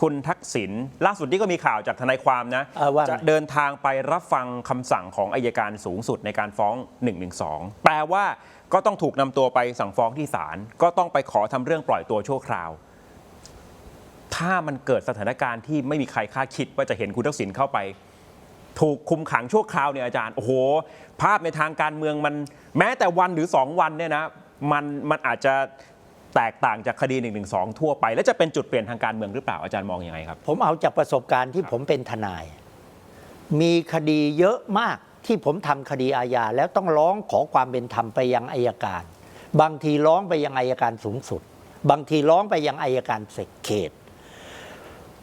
คุณทักษิณล่าสุดนี้ก็มีข่าวจากทนายความนะเออว่าไงจะเดินทางไปรับฟังคำสั่งของอายการสูงสุดในการฟ้อง112แปลว่าก็ต้องถูกนำตัวไปสั่งฟ้องที่ศาลก็ต้องไปขอทำเรื่องปล่อยตัวชั่วคราว ถ้ามันเกิดสถานการณ์ที่ไม่มีใครคาดคิดว่าจะเห็นคุณทักษิณเข้าไป ถูกคุมขังชั่วคราวเนี่ยอาจารย์โอ้โห ภาพในทางการเมืองมันแม้แต่วันหรือ 2 วันเนี่ยนะมันมันอาจจะ แตกต่างจากคดี112ทั่วไป แล้วจะเป็นจุดเปลี่ยนทางการเมืองหรือเปล่าอาจารย์มองยังไงครับ ผมเอาจากประสบการณ์ที่ผมเป็นทนาย มีคดีเยอะมากที่ผมทำคดีอาญาแล้วต้องร้องขอความเป็นธรรมไปยังอายการ บางทีร้องไปยังอายการสูงสุด บางทีร้องไปยังอายการเขต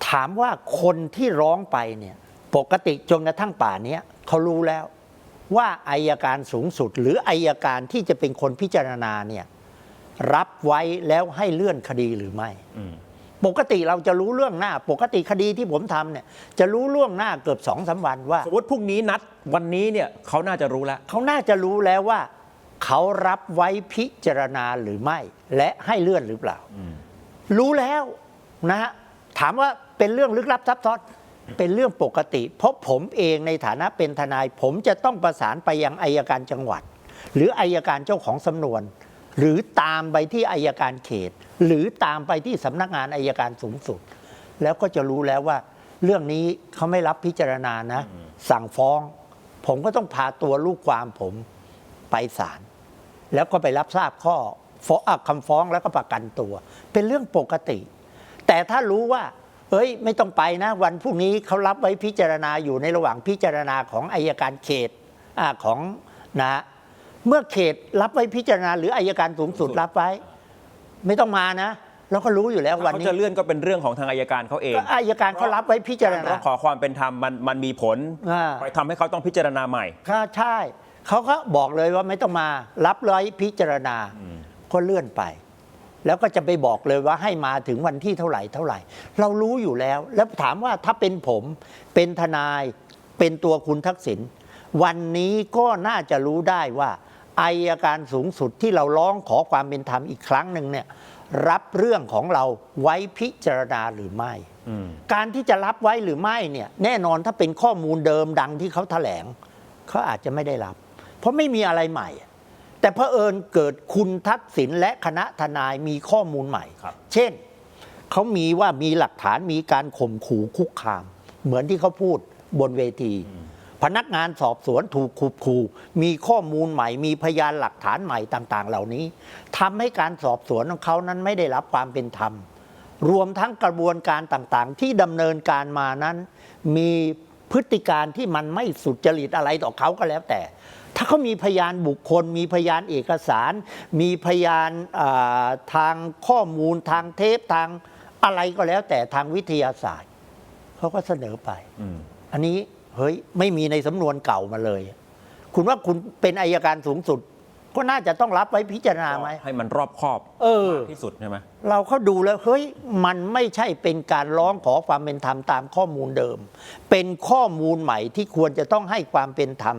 ถามว่าคนที่ร้องไปเนี่ยปกติจนกระทั่งป่านเนี้ยเขารู้แล้วว่าอายการสูงสุด หรืออายการที่จะเป็นคนพิจารณาเนี่ย รับไว้แล้วให้เลื่อนคดีหรือไม่อืมปกติเราจะรู้เรื่องหน้า ปกติคดีที่ผมทำเนี่ย จะรู้ล่วงหน้าเกือบสองสามวันว่า สมมติพรุ่งนี้นัดวันนี้เนี่ยเขาน่าจะรู้แล้ว เขาน่าจะรู้แล้วว่า เขารับไว้พิจารณาหรือไม่ และให้เลื่อนหรือเปล่า รู้แล้วนะฮะถามว่าเป็นเรื่องลึกลับซับซ้อนเป็นเรื่องปกติ เพราะผมเองในฐานะเป็นทนาย ผมจะต้องประสานไปยังอายการจังหวัด หรืออายการเจ้าของสำนวน หรือตามไปที่อายการเขต หรือตามไปที่สำนักงานอายการสูงสุด แล้วก็จะรู้แล้วว่า เรื่องนี้เขาไม่รับพิจารณานะ สั่งฟ้อง ผมก็ต้องพาตัวลูกความผมไปศาลแล้วก็ไปรับทราบข้อฟ้องคำฟ้องแล้วก็ประกันตัว เป็นเรื่องปกติ แต่ถ้ารู้ว่าเฮ้ย ไม่ต้องไปนะ วันพรุ่งนี้เขารับไว้พิจารณาอยู่ในระหว่างพิจารณาของอายการเขตอของนะ เมื่อเขตรับไว้พิจารณาหรืออายการสูงสุดรับไว้ ไม่ต้องมานะเราก็รู้อยู่แล้ววันเขานี้จะเลื่อนก็เป็นเรื่องของทางอายการเขาเองก็อายการเขารับไว้พิจารการณาร้องขอความเป็นธรรมมันมันมีผลอ่าไปทำให้เขาต้องพิจารณาใหม่ค่ะใช่เขาก็บอกเลยว่าไม่ต้องมารับไว้พิจารณาก็เลื่อนไป แล้วก็จะไปบอกเลยว่าให้มาถึงวันที่เท่าไหร่เท่าไหร่ เรารู้อยู่แล้ว แล้วถามว่าถ้าเป็นผมเป็นทนายเป็นตัวคุณทักษิณวันนี้ก็น่าจะรู้ได้ว่า อายการสูงสุดที่เราร้องขอความเป็นธรรมอีกครั้งหนึ่งเนี่ยรับเรื่องของเราไว้พิจารณาหรือไม่อืมการที่จะรับไว้หรือไม่เนี่ยแน่นอนถ้าเป็นข้อมูลเดิมดังที่เขาแถลงเขาอาจจะไม่ได้รับ เพราะไม่มีอะไรใหม่ แต่เผอิญเกิดคุณทักษิณและคณะทนายมีข้อมูลใหม่ครับเช่นเขามีว่ามีหลักฐานมีการข่มขู่คุกคาม เหมือนที่เขาพูดบนเวที พนักงานสอบสวนถูกขู่ขู่มีข้อมูลใหม่ มีพยานหลักฐานใหม่ต่างๆ เหล่านี้ทำให้การสอบสวนของเขานั้นไม่ได้รับความเป็นธรรม รวมทั้งกระบวนการต่างๆ ที่ดำเนินการมานั้น มีพฤติการที่มันไม่สุจริตอะไรต่อเขาก็แล้วแต่ ถ้าเขามีพยานบุคคล มีพยานเอกสาร มีพยานอ่าทางข้อมูลทางเทปทางอะไรก็แล้วแต่ทางวิทยาศาสตร์เขาก็เสนอไปอืมอันนี้ เฮ้ยไม่มีในสำนวนเก่ามาเลย คุณว่าคุณเป็นอายการสูงสุด ก็น่าจะต้องรับไว้พิจารณาไหม ให้มันรอบคอบเออ มากที่สุดใช่ไหมเราเข้าดูแล้วเฮ้ยมันไม่ใช่เป็นการร้องขอความเป็นธรรมตามข้อมูลเดิม เป็นข้อมูลใหม่ที่ควรจะต้องให้ความเป็นธรรม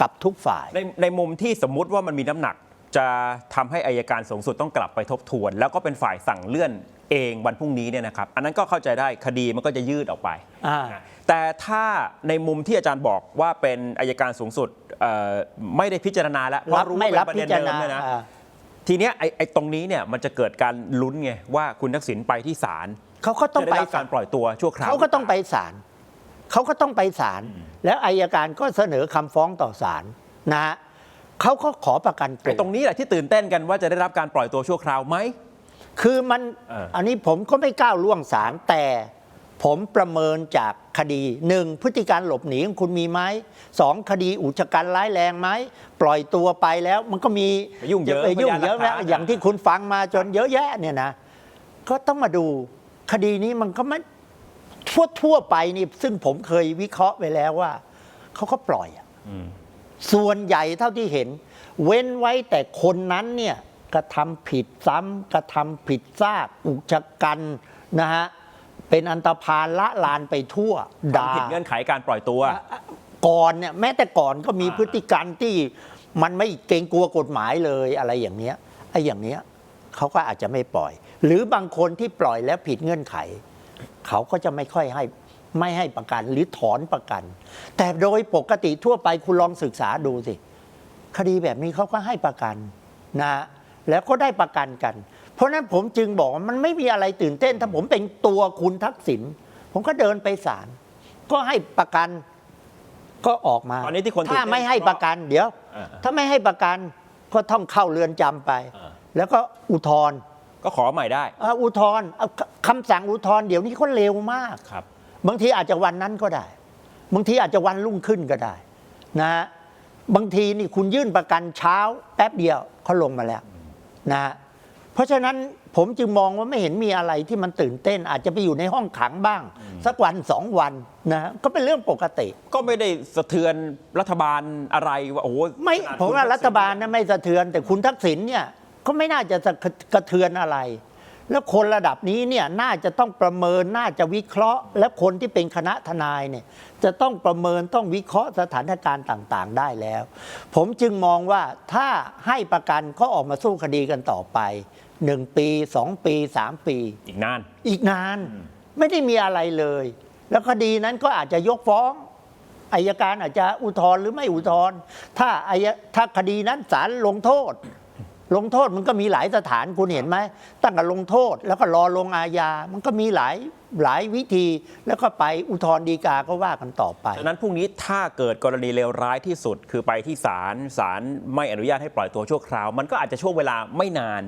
กับทุกฝ่าย ในในมุมที่สมมุติว่ามันมีน้ำหนัก จะทำให้อายการสูงสุดต้องกลับไปทบทวน แล้วก็เป็นฝ่ายสั่งเลื่อนเองวันพรุ่งนี้เนี่ยนะครับ อันนั้นก็เข้าใจได้คดีมันก็จะยืดออกไป อ่า แต่ถ้าในมุมที่อาจารย์บอกว่าเป็นอายการสูงสุดเอ่อไม่ได้พิจารณาแล้วเพรับราะรู้ไม่ว่ารับเป็นประพิเด็นจารเดิมณาเนี่ยนะ อ่าทีเนี้ยไอ้ไอ้ตรงนี้เนี่ยมันจะเกิดการลุ้นไงว่าคุณทักษิณไปที่ศาลเขาก็ต้องจะไปได้รับการปล่อยตัวชั่วคราวเขาก็ต้องไปศาลเขาก็ต้องไปศาลแล้วอายการก็เสนอคำฟ้องต่อศาลนะฮะเขาก็ขอประกันตัไอ้วตรงนี้แหละที่ตื่นเต้นกันว่าจะได้รับการปล่อยตัวชั่วคราวไหม คือมันเอออัอันนี้ผมก็ไม่ก้าวล่วงศาลแต่ผมประเมินจากคดีหนึ่งพฤติการหลบหนีของคุณมีไหมสองคดีอุกชะกันร้ายแรงไหมปล่อยตัวไปแล้วมันก็มีไปยุ่งเยอะไปยุ่งเยอะพยานหลักฐานนะอย่างที่คุณฟังมาจนเยอะแยะเนี่ยนะ ก็ต้องมาดูคดีนี้มันก็ไม่ทั่วทั่วๆไปนี่ซึ่งผมเคยวิเคราะห์ไปแล้วว่าเขาก็ปล่อยอะอืมส่วนใหญ่เท่าที่เห็น เว้นไว้แต่คนนั้นเนี่ย กระทำผิดซ้ำกระทำผิดซากอุกชะกันนะฮะเป็นอันตรพาลละลานไปทั่วด่าทำผิดเงื่อนไขการปล่อยตัว ก่อนเนี่ยแม้แต่ก่อนก็มีอ่าพฤติกรรมที่มันไม่เกรงกลัวกฎหมายเลยอะไรอย่างเนี้ยไอ้อย่างเนี้ยเขาก็อาจจะไม่ปล่อย หรือบางคนที่ปล่อยแล้วผิดเงื่อนไข เขาก็จะไม่ค่อยให้ไม่ให้ประกันหรือถอนประกัน แต่โดยปกติทั่วไปคุณลองศึกษาดูสิ คดีแบบนี้เขาก็ให้ประกันนะ แล้วก็ได้ประกันกัน เพราะฉะนั้นผมจึงบอกว่ามันไม่มีอะไรตื่นเต้น ถ้าผมเป็นตัวคุณทักษิณผมก็เดินไปศาลก็ให้ประกันก็ออกมาตอนนี้ที่คนตื่นถ้าเต้นไม่ให้ประกันเดี๋ยวอ่าถ้าไม่ให้ประกันก็ต้องเข้าเรือนจำไปอ่าแล้วก็อุทธรณ์ก็ขอใหม่ได้อ่าอุทธรณ์เอาคคำสั่งอุทธรณ์เดี๋ยวนี้เขาเร็วมากครับ บางทีอาจจะวันนั้นก็ได้ บางทีอาจจะวันรุ่งขึ้นก็ได้ นะฮะบางทีนี่คุณยื่นประกันเช้าแป๊บเดียวเขาลงมาแล้ว นะฮะเพราะฉะนั้นผมจึงมองว่าไม่เห็นมีอะไรที่มันตื่นเต้น อาจจะไปอยู่ในห้องขังบ้าง สักวันสองวันนะฮะก็เป็นเรื่องปกติ ก็ไม่ได้สะเทือนรัฐบาลอะไรว่าโอ้โหไม่ขนดผมว่าคุณรัฐบาลนะไม่สะเทือน แต่คุณทักษิณเนี่ยก็ไม่น่าจะสะกระเทือนอะไร แล้วคนระดับนี้เนี่ยน่าจะต้องประเมินน่าจะวิเคราะห์ และคนที่เป็นคณะทนายเนี่ยจะต้องประเมินต้องวิเคราะห์สถานการณ์ต่างๆ ได้แล้ว ผมจึงมองว่าถ้าให้ประกันก็ออกมาสู้คดีกันต่อไปหนึ่งปีสองปีสามปี อีกนาน อีกนานไม่ได้มีอะไรเลย แล้วคดีนั้นก็อาจจะยกฟ้องอายการอาจจะอุทธรณ์หรือไม่อุทธรณ์ถ้าอายถ้าคดีนั้นศาลลงโทษ ลงโทษมันก็มีหลายสถานคุณเห็นไหมตั้งแต่ลงโทษแล้วก็รอลงอาญา มันก็มีหลายหลายวิธี แล้วก็ไปอุทธรณ์ฎีกาก็ว่ากันต่อไป ฉะนั้นพรุ่งนี้ถ้าเกิดกรณีเลวร้ายที่สุด คือไปที่ศาลศาลไม่อนุญาตให้ปล่อยตัวชั่วคราว มันก็อาจจะช่วงเวลาไม่นาน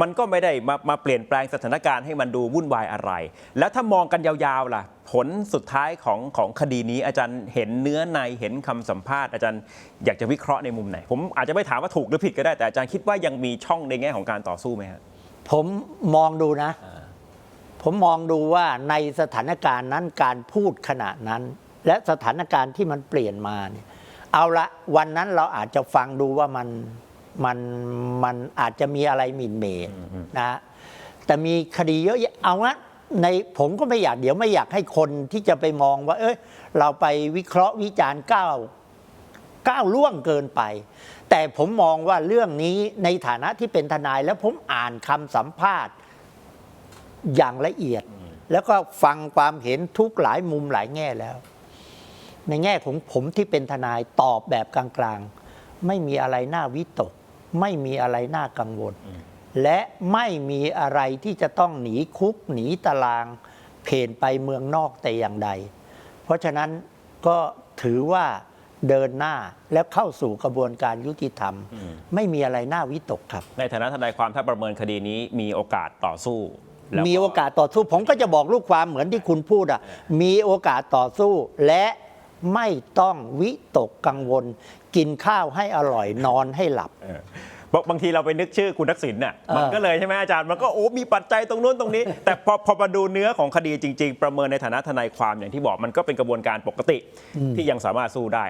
มันก็ไม่ได้มามาเปลี่ยนแปลงสถานการณ์ให้มันดูวุ่นวายอะไร แล้วถ้ามองกันยาวๆล่ะ ผลสุดท้ายของของคดีนี้อาจารย์เห็นเนื้อในเห็นคำสัมภาษณ์อาจารย์อยากจะวิเคราะห์ในมุมไหน ผมอาจจะไม่ถามว่าถูกหรือผิดก็ได้แต่อาจารย์คิดว่ายังมีช่องในแง่ของการต่อสู้ไหมครับผมมองดูนะ ผมมองดูว่าในสถานการณ์นั้นการพูดขณะนั้น และสถานการณ์ที่มันเปลี่ยนมาเนี่ยเอาละวันนั้นเราอาจจะฟังดูว่ามันมันมันอาจจะมีอะไรหมิ่นเมนะฮะแต่มีคดีเยอะแยะเอาละ ในผมก็ไม่อยากเดี๋ยวไม่อยากให้คนที่จะไปมองว่า เอ้ยเราไปวิเคราะห์วิจารณ์ก้าวก้าวล่วงเกินไป แต่ผมมองว่าเรื่องนี้ในฐานะที่เป็นทนายแล้วผมอ่านคำสัมภาษณ์อย่างละเอียด แล้วก็ฟังความเห็นทุกหลายมุมหลายแง่แล้ว ในแง่ของผมที่เป็นทนายตอบแบบกลางๆ ไม่มีอะไรน่าวิตก ไม่มีอะไรน่ากังวล และไม่มีอะไรที่จะต้องหนีคุกหนีตาราง เพนไปเมืองนอกแต่อย่างใด เพราะฉะนั้นก็ถือว่าเดินหน้าแล้วเข้าสู่กระบวนการยุติธรรม ไม่มีอะไรน่าวิตกครับ ในฐานะทนายความถ้าประเมินคดีนี้มีโอกาสต่อสู้แล้วมีโอกาสต่อสู้ผมก็จะบอกลูกความเหมือนที่คุณพูดอะมีโอกาสต่อสู้และไม่ต้องวิตกกังวล กินข้าวให้อร่อยนอนให้หลับเออ บอกบางทีเราไปนึกชื่อคุณทักษิณน่ะเออมันก็เลยใช่ไหมอาจารย์มันก็โอ้มีปัจจัยตรงนู้นตรงนี้ แต่พอพอมาดูเนื้อของคดีจริง ๆ ประเมินในฐานะทนายความอย่างที่บอกมันก็เป็นกระบวนการปกติที่ยังสามารถสู้ได้